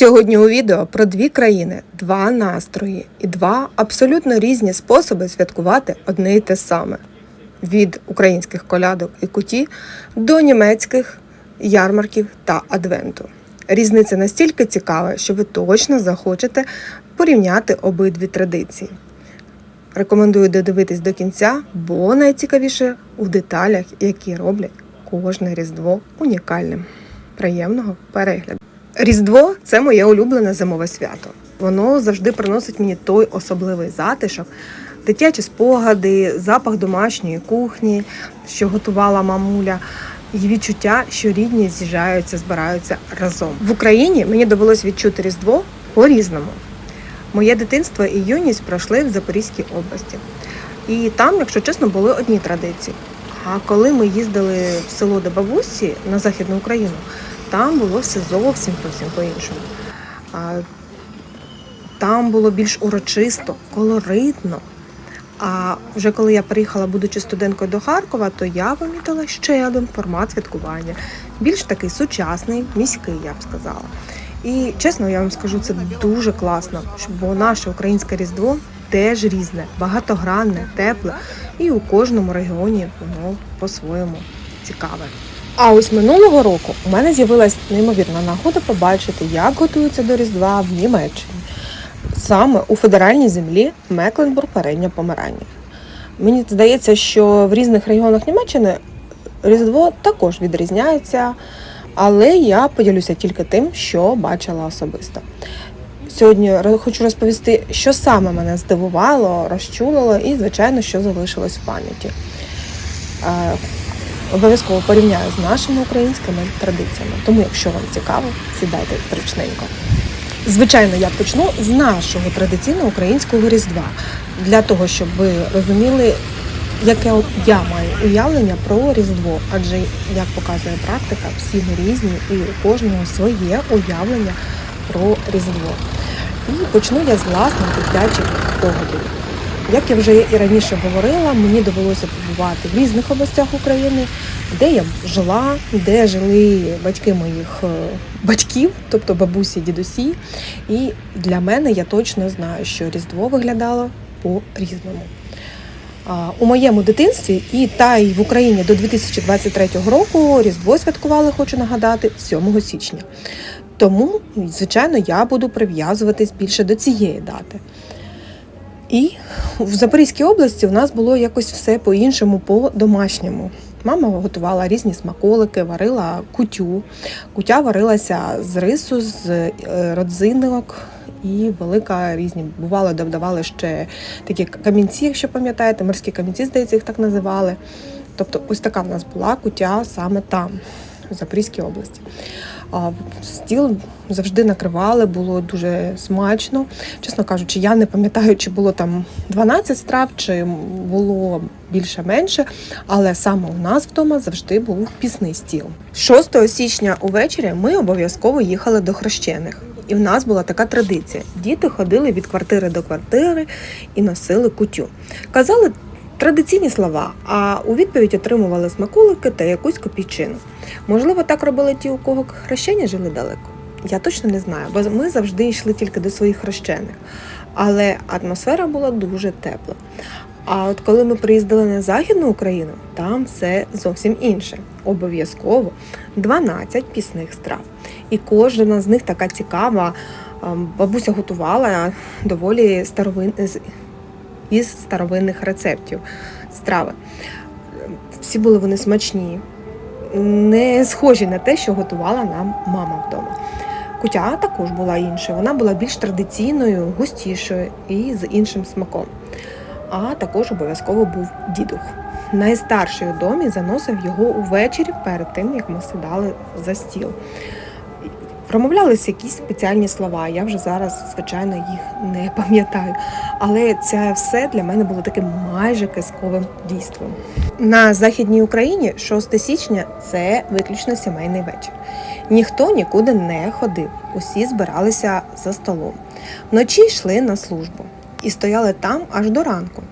Сьогодні у відео про дві країни, два настрої і два абсолютно різні способи святкувати одне і те саме: від українських колядок і куті до німецьких ярмарків та адвенту. Різниця настільки цікава, що ви точно захочете порівняти обидві традиції. Рекомендую додивитись до кінця, бо найцікавіше у деталях, які роблять кожне різдво унікальним. Приємного перегляду! Різдво це моє улюблене зимове свято. Воно завжди приносить мені той особливий затишок, дитячі спогади, запах домашньої кухні, що готувала мамуля, і відчуття, що рідні з'їжджаються, збираються разом. В Україні мені довелось відчути Різдво по-різному. Моє дитинство і юність пройшли в Запорізькій області. І там, якщо чесно, були одні традиції. А коли ми їздили в село до бабусі на Західну Україну, там було все зовсім зовсім по-іншому. Там було більш урочисто, колоритно. А вже коли я приїхала, будучи студенткою до Харкова, то я помітила ще один формат святкування. Більш такий сучасний, міський, я б сказала. І чесно, я вам скажу, це дуже класно, бо наше українське різдво теж різне, багатогранне, тепле, і у кожному регіоні воно по-своєму цікаве. А ось минулого року у мене з'явилась неймовірна нагода побачити, як готуються до Різдва в Німеччині, саме у федеральній землі Мекленбург передня Померання. Мені здається, що в різних регіонах Німеччини Різдво також відрізняється, але я поділюся тільки тим, що бачила особисто. Сьогодні хочу розповісти, що саме мене здивувало, розчулило і, звичайно, що залишилось в пам'яті. Обов'язково порівняю з нашими українськими традиціями. Тому, якщо вам цікаво, сідайте зручненько. Звичайно, я почну з нашого традиційного українського різдва для того, щоб ви розуміли, яке я маю уявлення про різдво. Адже як показує практика, всі ми різні і у кожного своє уявлення про різдво. І почну я з власних дитячих спогадів. Як я вже і раніше говорила, мені довелося побувати в різних областях України, де я жила, де жили батьки моїх е, батьків, тобто бабусі, дідусі. І для мене я точно знаю, що Різдво виглядало по-різному. У моєму дитинстві і та й в Україні до 2023 року Різдво святкували, хочу нагадати, 7 січня. Тому, звичайно, я буду прив'язуватись більше до цієї дати. І в Запорізькій області у нас було якось все по-іншому, по-домашньому. Мама готувала різні смаколики, варила кутю. Кутя варилася з рису, з е, родзинок і велика різні. Бувало, додавали ще такі камінці, якщо пам'ятаєте, морські камінці, здається, їх так називали. Тобто, ось така в нас була кутя саме там, в Запорізькій області. А стіл завжди накривали, було дуже смачно. Чесно кажучи, я не пам'ятаю, чи було там 12 страв, чи було більше-менше, але саме у нас вдома завжди був пісний стіл. 6 січня увечері ми обов'язково їхали до хрещених. І в нас була така традиція: діти ходили від квартири до квартири і носили кутю. Казали традиційні слова, а у відповідь отримували смаколики та якусь копійчину. Можливо, так робили ті, у кого хрещення жили далеко. Я точно не знаю, бо ми завжди йшли тільки до своїх хрещених. Але атмосфера була дуже тепла. А от коли ми приїздили на Західну Україну, там все зовсім інше. Обов'язково 12 пісних страв. І кожна з них така цікава. Бабуся готувала доволі старовин... із старовинних рецептів страви. Всі були вони смачні, не схожі на те, що готувала нам мама вдома. Кутя також була іншою, вона була більш традиційною, густішою і з іншим смаком. А також обов'язково був дідух. Найстарший у домі заносив його увечері перед тим, як ми сідали за стіл. Промовлялися якісь спеціальні слова. Я вже зараз, звичайно, їх не пам'ятаю. Але це все для мене було таким майже казковим дійством. На Західній Україні 6 січня це виключно сімейний вечір. Ніхто нікуди не ходив, усі збиралися за столом. Вночі йшли на службу і стояли там аж до ранку.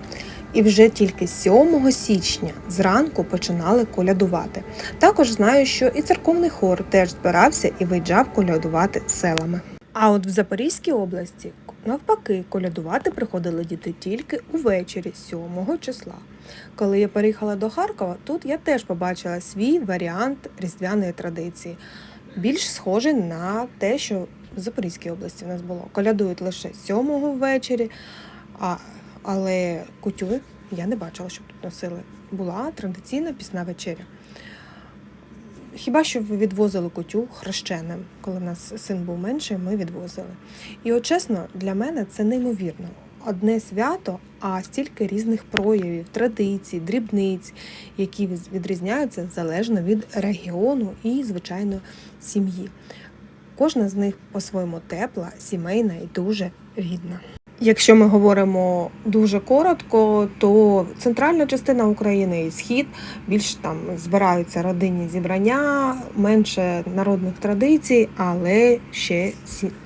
І вже тільки 7 січня зранку починали колядувати. Також знаю, що і церковний хор теж збирався і виїжджав колядувати селами. А от в Запорізькій області навпаки колядувати приходили діти тільки увечері 7 числа. Коли я переїхала до Харкова, тут я теж побачила свій варіант різдвяної традиції, більш схожий на те, що в Запорізькій області в нас було. Колядують лише 7 ввечері, а, але кутю я не бачила, щоб тут носили. Була традиційна пісна вечеря. Хіба що відвозили кутю хрещеним, коли в нас син був менший, ми відвозили. І от чесно, для мене це неймовірно. Одне свято, а стільки різних проявів, традицій, дрібниць, які відрізняються залежно від регіону і, звичайно, сім'ї. Кожна з них по-своєму тепла, сімейна і дуже рідна. Якщо ми говоримо дуже коротко, то центральна частина України і схід більш там збираються родинні зібрання, менше народних традицій, але ще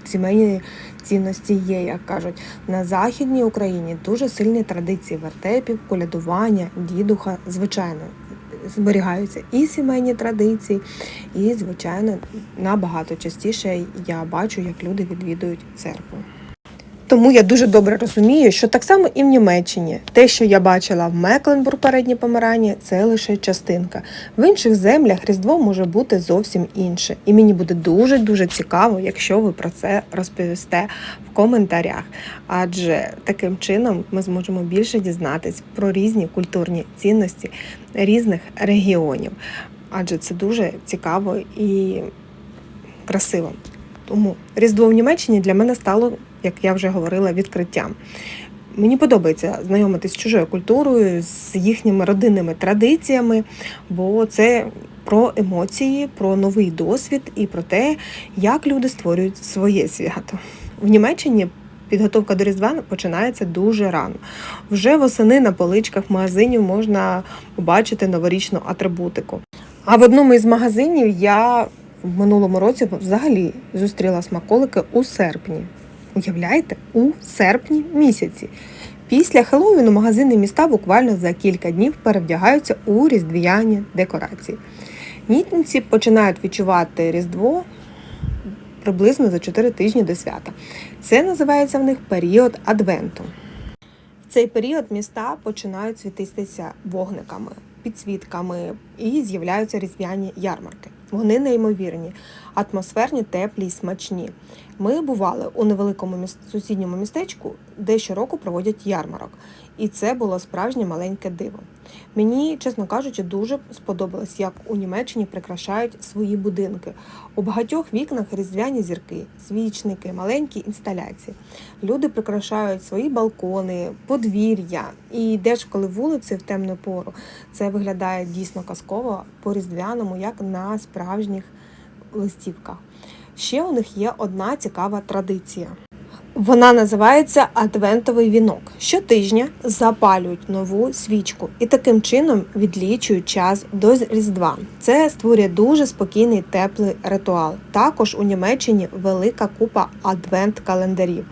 сімейні цінності є, як кажуть. На західній Україні дуже сильні традиції вертепів, колядування, дідуха, звичайно. Зберігаються і сімейні традиції, і, звичайно, набагато частіше я бачу, як люди відвідують церкву. Тому я дуже добре розумію, що так само і в Німеччині те, що я бачила в Мекленбург переднє помирання, це лише частинка. В інших землях Різдво може бути зовсім інше. І мені буде дуже дуже цікаво, якщо ви про це розповісте в коментарях. Адже таким чином ми зможемо більше дізнатись про різні культурні цінності різних регіонів. Адже це дуже цікаво і красиво. Тому Різдво в Німеччині для мене стало, як я вже говорила, відкриттям. Мені подобається знайомитись з чужою культурою, з їхніми родинними традиціями, бо це про емоції, про новий досвід і про те, як люди створюють своє свято. В Німеччині підготовка до Різдва починається дуже рано. Вже восени на поличках магазинів можна побачити новорічну атрибутику. А в одному із магазинів я в минулому році взагалі зустріла смаколики у серпні. Уявляєте, у серпні місяці. Після Хеллоуіну магазини міста буквально за кілька днів перевдягаються у різдвяні декорації. Нітниці починають відчувати Різдво приблизно за 4 тижні до свята. Це називається в них період Адвенту. В цей період міста починають світитися вогниками, підсвітками і з'являються різдвяні ярмарки. Вони неймовірні, атмосферні, теплі й смачні. Ми бували у невеликому міс... сусідньому містечку, де щороку проводять ярмарок, і це було справжнє маленьке диво. Мені, чесно кажучи, дуже сподобалось, як у Німеччині прикрашають свої будинки. У багатьох вікнах різдвяні зірки, свічники, маленькі інсталяції. Люди прикрашають свої балкони, подвір'я. І йдеш, коли вулиці в темну пору, це виглядає дійсно казково по-різдвяному, як на справжніх листівках. Ще у них є одна цікава традиція. Вона називається Адвентовий вінок. Щотижня запалюють нову свічку і таким чином відлічують час до Різдва. Це створює дуже спокійний теплий ритуал. Також у Німеччині велика купа адвент-календарів.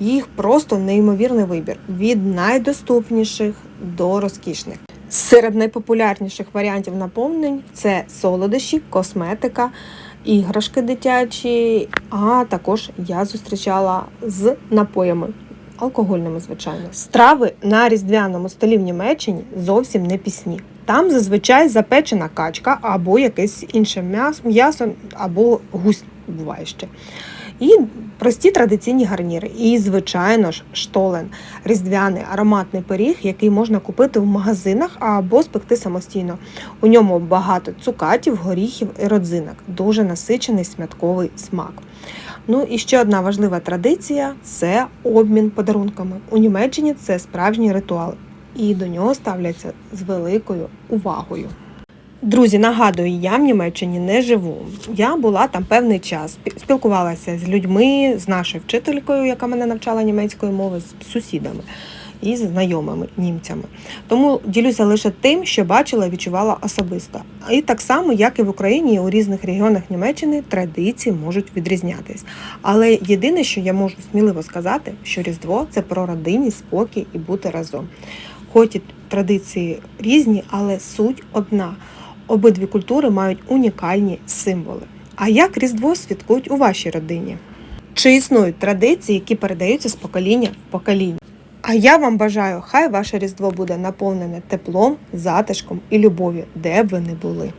Їх просто неймовірний вибір від найдоступніших до розкішних. Серед найпопулярніших варіантів наповнень це солодощі, косметика, іграшки дитячі, а також я зустрічала з напоями. Алкогольними, звичайно, страви на різдвяному столі в Німеччині зовсім не пісні. Там зазвичай запечена качка або якесь інше м'ясо, або гусь буває ще. І прості традиційні гарніри. І, звичайно ж, штолен різдвяний ароматний пиріг, який можна купити в магазинах або спекти самостійно. У ньому багато цукатів, горіхів і родзинок, дуже насичений святковий смак. Ну і ще одна важлива традиція це обмін подарунками. У Німеччині це справжній ритуал, і до нього ставляться з великою увагою. Друзі, нагадую, я в Німеччині не живу. Я була там певний час, спілкувалася з людьми, з нашою вчителькою, яка мене навчала німецької мови, з сусідами і з знайомими німцями. Тому ділюся лише тим, що бачила і відчувала особисто. І так само, як і в Україні, у різних регіонах Німеччини традиції можуть відрізнятись. Але єдине, що я можу сміливо сказати, що Різдво це про родинність, спокій і бути разом. Хоч і традиції різні, але суть одна. Обидві культури мають унікальні символи. А як Різдво святкують у вашій родині? Чи існують традиції, які передаються з покоління в покоління? А я вам бажаю, хай ваше Різдво буде наповнене теплом, затишком і любов'ю, де б ви не були.